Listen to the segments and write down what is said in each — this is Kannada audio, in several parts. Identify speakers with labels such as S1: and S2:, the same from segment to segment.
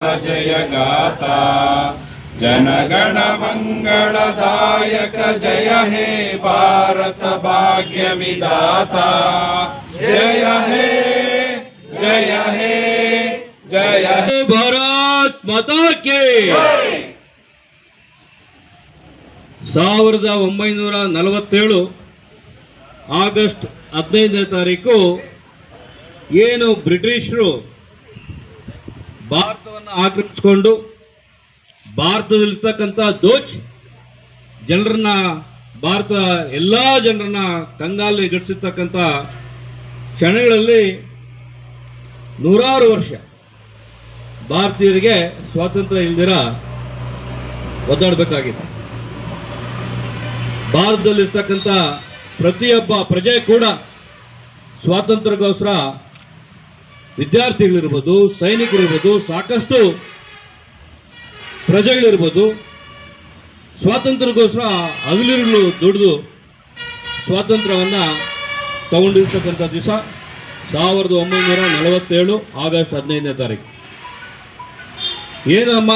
S1: जय गाता जनगण मङ्गलदायक जय हे भारत भाग्य विदाता जय हे जय हे जय हे
S2: ಭಾರತ್ ಮಾತಾಕ್ಕೆ ಸಾವಿರದ ಒಂಬೈನೂರ ನಲವತ್ತೇಳು ಆಗಸ್ಟ್ ಹದಿನೈದನೇ ತಾರೀಕು ಏನು ಬ್ರಿಟಿಷರು ಭಾರತವನ್ನು ಆಕ್ರಮಿಸಿಕೊಂಡು ಭಾರತದಲ್ಲಿರ್ತಕ್ಕಂಥ ದೋಚ್ ಜನರನ್ನ, ಭಾರತ ಎಲ್ಲ ಜನರನ್ನ ಕಂಗಾಲಿ ಘಟಿಸಿರ್ತಕ್ಕಂಥ ಕ್ಷಣಗಳಲ್ಲಿ ನೂರಾರು ವರ್ಷ ಭಾರತೀಯರಿಗೆ ಸ್ವಾತಂತ್ರ್ಯ ಇಲ್ದಿರ ಒದ್ದಾಡಬೇಕಾಗಿತ್ತು. ಭಾರತದಲ್ಲಿರ್ತಕ್ಕಂಥ ಪ್ರತಿಯೊಬ್ಬ ಪ್ರಜೆ ಕೂಡ ಸ್ವಾತಂತ್ರ್ಯಕ್ಕೋಸ್ಕರ ವಿದ್ಯಾರ್ಥಿಗಳಿರ್ಬೋದು, ಸೈನಿಕರಿರ್ಬೋದು, ಸಾಕಷ್ಟು ಪ್ರಜೆಗಳಿರ್ಬೋದು, ಸ್ವಾತಂತ್ರ್ಯಕ್ಕೋಸ್ಕರ ಹಗಲಿರುಳು ದುಡಿದು ಸ್ವಾತಂತ್ರ್ಯವನ್ನು ತಗೊಂಡಿರ್ತಕ್ಕಂಥ ದಿವಸ ಸಾವಿರದ ಒಂಬೈನೂರ ನಲವತ್ತೇಳು ಆಗಸ್ಟ್ ಹದಿನೈದನೇ ತಾರೀಕು. ಏನು ನಮ್ಮ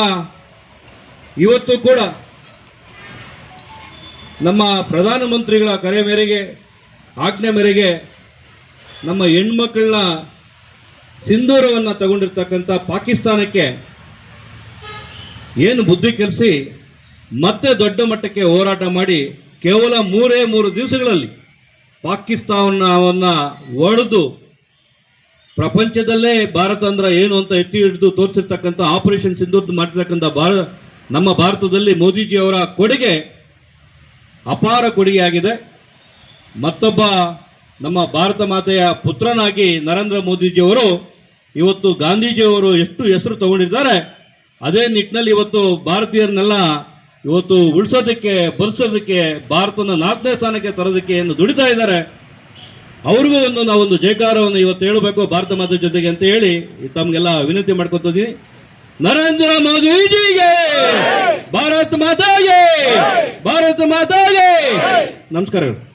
S2: ಇವತ್ತು ಕೂಡ ನಮ್ಮ ಪ್ರಧಾನಮಂತ್ರಿಗಳ ಕರೆ ಮೇರೆಗೆ, ಆಜ್ಞೆ ಮೇರೆಗೆ ನಮ್ಮ ಹೆಣ್ಮಕ್ಳನ್ನ ಸಿಂಧೂರವನ್ನು ತಗೊಂಡಿರ್ತಕ್ಕಂಥ ಪಾಕಿಸ್ತಾನಕ್ಕೆ ಏನು ಬುದ್ಧಿ ಕೆಲಸಿ, ಮತ್ತೆ ದೊಡ್ಡ ಮಟ್ಟಕ್ಕೆ ಹೋರಾಟ ಮಾಡಿ ಕೇವಲ ಮೂರೇ ಮೂರು ದಿವಸಗಳಲ್ಲಿ ಪಾಕಿಸ್ತಾನವನ್ನು ಒಡೆದು ಪ್ರಪಂಚದಲ್ಲೇ ಭಾರತ ಅಂದ್ರೆ ಏನು ಅಂತ ಎತ್ತಿ ಹಿಡಿದು ತೋರಿಸಿರ್ತಕ್ಕಂಥ ಆಪರೇಷನ್ ಸಿಂಧೂರ್ ಮಾಡಿರ್ತಕ್ಕಂಥ ಭಾರ, ನಮ್ಮ ಭಾರತದಲ್ಲಿ ಮೋದಿಜಿಯವರ ಕೊಡುಗೆ ಅಪಾರ ಕೊಡುಗೆಯಾಗಿದೆ. ಮತ್ತೊಬ್ಬ ನಮ್ಮ ಭಾರತ ಮಾತೆಯ ಪುತ್ರನಾಗಿ ನರೇಂದ್ರ ಮೋದಿಜಿಯವರು ಇವತ್ತು ಗಾಂಧೀಜಿಯವರು ಎಷ್ಟು ಹೆಸರು ತಗೊಂಡಿದ್ದಾರೆ, ಅದೇ ನಿಟ್ಟಿನಲ್ಲಿ ಇವತ್ತು ಭಾರತೀಯರನ್ನೆಲ್ಲ ಇವತ್ತು ಉಳಿಸೋದಕ್ಕೆ ಬಲಿಸೋದಕ್ಕೆ ಭಾರತನ ನಾಲ್ಕನೇ ಸ್ಥಾನಕ್ಕೆ ತರೋದಕ್ಕೆ ಏನು ದುಡಿತಾ ಇದ್ದಾರೆ. ಅವ್ರಿಗೂ ಒಂದು ನಾವೊಂದು ಜಯಕಾರವನ್ನು ಇವತ್ತು ಹೇಳಬೇಕು ಭಾರತ ಮಾತೆ ಜೊತೆಗೆ ಅಂತ ಹೇಳಿ ತಮಗೆಲ್ಲ ವಿನಂತಿ ಮಾಡ್ಕೊತಿದ್ದೀನಿ ನರೇಂದ್ರ ಮೋದಿಜಿಗೆ! ಭಾರತ ಮಾತಾಗೆ! ಭಾರತ ಮಾತಾಗೆ! ನಮಸ್ಕಾರಗಳು.